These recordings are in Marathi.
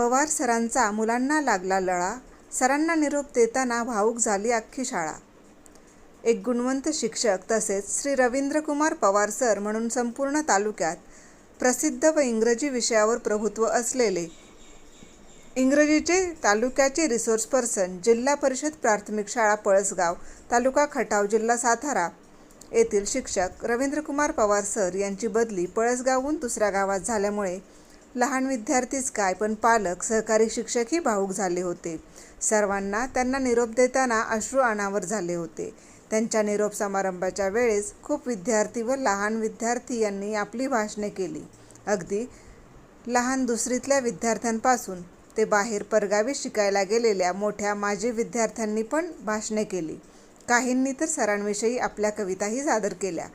पवार सरांचा मुलांना लागला लळा सरांना निरोप देताना भाऊक झाली अख्खी शाळा. एक गुणवंत शिक्षक तसेच श्री रवींद्रकुमार पवार सर म्हणून संपूर्ण तालुक्यात प्रसिद्ध व इंग्रजी विषयावर प्रभुत्व असलेले इंग्रजीचे तालुक्याचे रिसोर्स पर्सन जिल्हा परिषद प्राथमिक शाळा पळसगाव तालुका खटाव जिल्हा सातारा येथील शिक्षक रवींद्रकुमार पवार सर यांची बदली पळसगावहून दुसऱ्या गावात झाल्यामुळे लहान विद्यार्थीच काय पण पालक सहकारी शिक्षकही भावूक झाले होते. सर्वांना त्यांना निरोप देताना अश्रू अनावर झाले होते. त्यांच्या निरोप समारंभाच्या वेळेस खूप विद्यार्थी व लहान विद्यार्थी यांनी आपली भाषणे केली. अगदी लहान दुसरीतल्या विद्यार्थ्यांपासून ते बाहेर परगावी शिकायला गेलेल्या मोठ्या माजी विद्यार्थ्यांनी पण भाषणे केली. काहींनी तर सरांविषयी आपल्या कविताही सादर केल्या.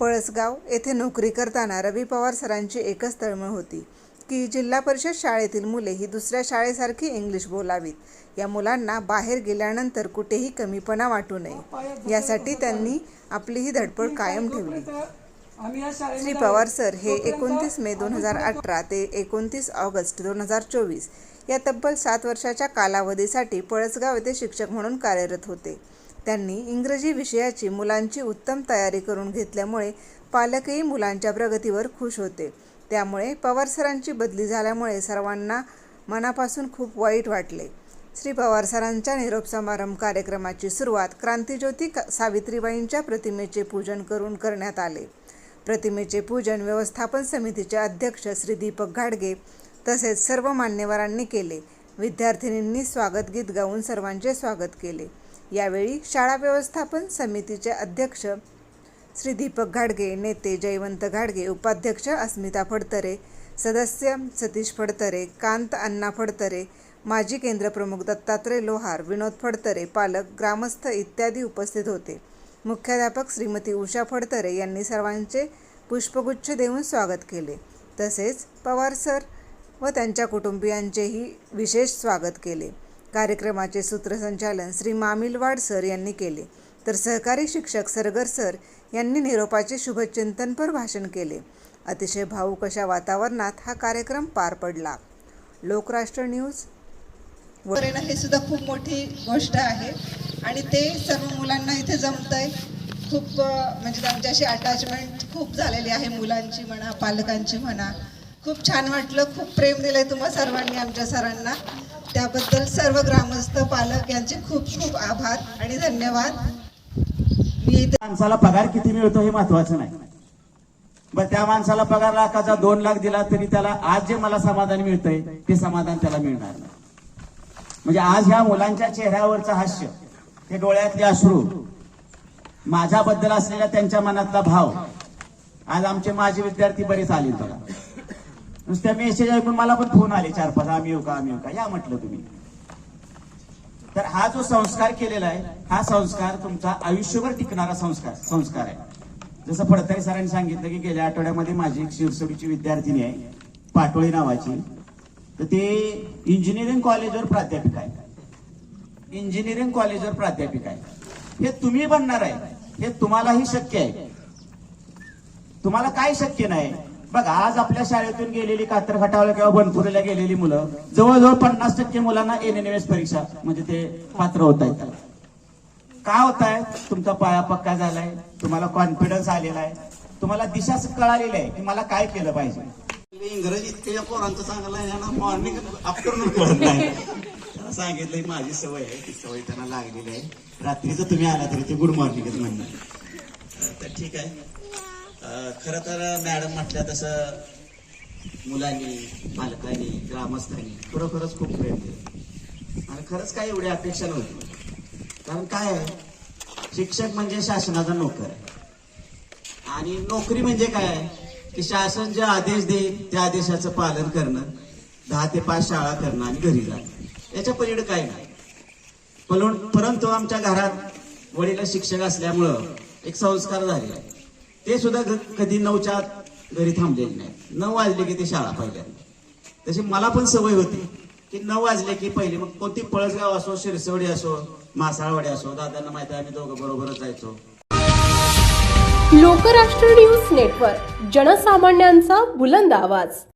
पळसगाव येथे नोकरी करताना रवी पवार सरांची एकच तळमळ होती. की जिल्हा परिषद शाळेतील मुले ही दुसऱ्या शाळेसारखी इंग्लिश बोलावीत. या मुलांना बाहेर गेल्यानंतर कुठेही कमीपणा वाटू नये. यासाठी त्यांनी आपली ही धडपड कायम ठेवली. श्री पवार सर हे एकोणतीस मे दोन हजार अठरा ते एकोणतीस ऑगस्ट दोन हजार चोवीस या तब्बल सात वर्षाच्या कालावधीसाठी पळसगाव येथे शिक्षक म्हणून कार्यरत होते. त्यांनी इंग्रजी विषयाची मुलांची उत्तम तयारी करून घेतल्यामुळे पालकही मुलांच्या प्रगतीवर खुश होते. त्यामुळे पवार सरांची बदली झाल्यामुळे सर्वांना मनापासून खूप वाईट वाटले. श्री पवार सरांच्या निरोप समारंभ कार्यक्रमाची सुरुवात क्रांतिज्योती सावित्रीबाईंच्या प्रतिमेचे पूजन करून करण्यात आले. प्रतिमेचे पूजन व्यवस्थापन समितीचे अध्यक्ष श्री दीपक घाडगे तसेच सर्व मान्यवरांनी केले. विद्यार्थिनींनी स्वागत गीत गाऊन सर्वांचे स्वागत केले. यावेळी शाळा व्यवस्थापन समितीचे अध्यक्ष श्री दीपक घाडगे नेते जयवंत घाडगे उपाध्यक्ष अस्मिता फडतरे सदस्य सतीश फडतरे कांत अण्णा फडतरे माजी केंद्रप्रमुख दत्तात्रय लोहार विनोद फडतरे पालक ग्रामस्थ इत्यादी उपस्थित होते. मुख्याध्यापक श्रीमती उषा फडतरे यांनी सर्वांचे पुष्पगुच्छ देऊन स्वागत केले. तसेच पवार सर व त्यांच्या कुटुंबियांचेही विशेष स्वागत केले. कार्यक्रमाचे सूत्रसंचालन श्री मामिलवाड सर यांनी केले. तर सहकारी शिक्षक सरगर सर यांनी निरोपाचे शुभचिंतनपर भाषण केले. अतिशय भाऊक अशा वातावरणात हा कार्यक्रम पार पडला. लोकराष्ट्र न्यूज. हे सुद्धा खूप मोठी गोष्ट आहे आणि ते सर्व मुलांना इथे जमतंय. खूप म्हणजे त्यांच्याशी अटॅचमेंट खूप झालेली आहे. मुलांची म्हणा पालकांची म्हणा. खूप छान वाटलं खूप प्रेम दिलंय तुम्हा सर्वांनी आमच्या सरांना. त्याबद्दल सर्व ग्रामस्थ पालक यांचे खूप खूप आभार आणि धन्यवाद. किती माणसाला पगार किती मिळतो हे महत्वाचं नाही. बर त्या माणसाला पगार लाखाचा दोन लाख दिला तरी त्याला आज जे मला समाधान मिळतंय ते समाधान त्याला मिळणार नाही. म्हणजे आज ह्या मुलांच्या चेहऱ्यावरचं हास्य हे डोळ्यातले अश्रू माझ्याबद्दल असलेला त्यांच्या मनातला भाव आज आमचे माझे विद्यार्थी बरेच आले बघा. नुसत्या मेसेज ऐकून मला पण फोन आले चार पाच आम्ही येऊ का आम्ही येऊ का? या म्हटलं तुम्ही. तर हा जो संस्कार केलेला आहे हा संस्कार तुमचा आयुष्यभर टिकणारा संस्कार संस्कार आहे. जसं फडतरे सरांनी सांगितलं की गेल्या आठवड्यामध्ये माझी एक शिरसोडीची विद्यार्थिनी आहे पाटोळी नावाची. तर ते इंजिनिअरिंग कॉलेजवर प्राध्यापिक आहे. इंजिनिअरिंग कॉलेजवर प्राध्यापिक आहे. हे तुम्ही बनणार आहे हे तुम्हालाही शक्य आहे. तुम्हाला काय शक्य नाही बघा आज आपल्या शाळेतून गेलेली कातर खटावला किंवा बनपुरीला गेलेली मुलं जवळजवळ पन्नास टक्के मुलांना एन एन एस परीक्षा म्हणजे ते पात्र होत आहेत त्याला का होत आहे तुमचा पाया पक्का झालाय तुम्हाला कॉन्फिडन्स आलेला आहे तुम्हाला दिशा कळालेली आहे की मला काय केलं पाहिजे? इंग्रजी इतक्या पोरांचं चांगलं मॉर्निंग आफ्टरनून कळत नाही. त्यांना सांगितलं माझी सवय आहे ती सवय त्यांना लागलेली आहे. रात्रीचं तुम्ही आला तरी ते गुड मॉर्निंगच म्हणणार. तर ठीक आहे. खर तर मॅडम म्हटल्या तसं मुलांनी पालकांनी ग्रामस्थांनी खरोखरच खूप प्रेम केलं आणि खरंच काय एवढी अपेक्षा नव्हती. कारण काय आहे शिक्षक म्हणजे शासनाचा नोकर आहे. आणि नोकरी म्हणजे काय आहे की शासन जे आदेश देईल त्या आदेशाचं पालन करणं दहा ते पाच शाळा करणं आणि घरी जाणं. याच्या पलीकडे काय नाही. पण परंतु आमच्या घरात वडील शिक्षक असल्यामुळं एक संस्कार झालेला आहे. ते सुद्धा कधी नऊच्या घरी थांबलेले नाही नऊ वाजले की ते शाळा पहिल्यांदा तशी मला पण सवय होती की नऊ वाजले की पहिले मग कोणती पळसगाव असो शिरसवडी असो मासाळवाडी असो दादांना माहिती आहे आम्ही दोघं बरोबरच जायचो. लोकराष्ट्र न्यूज नेटवर्क जनसामान्यांचा बुलंद आवाज.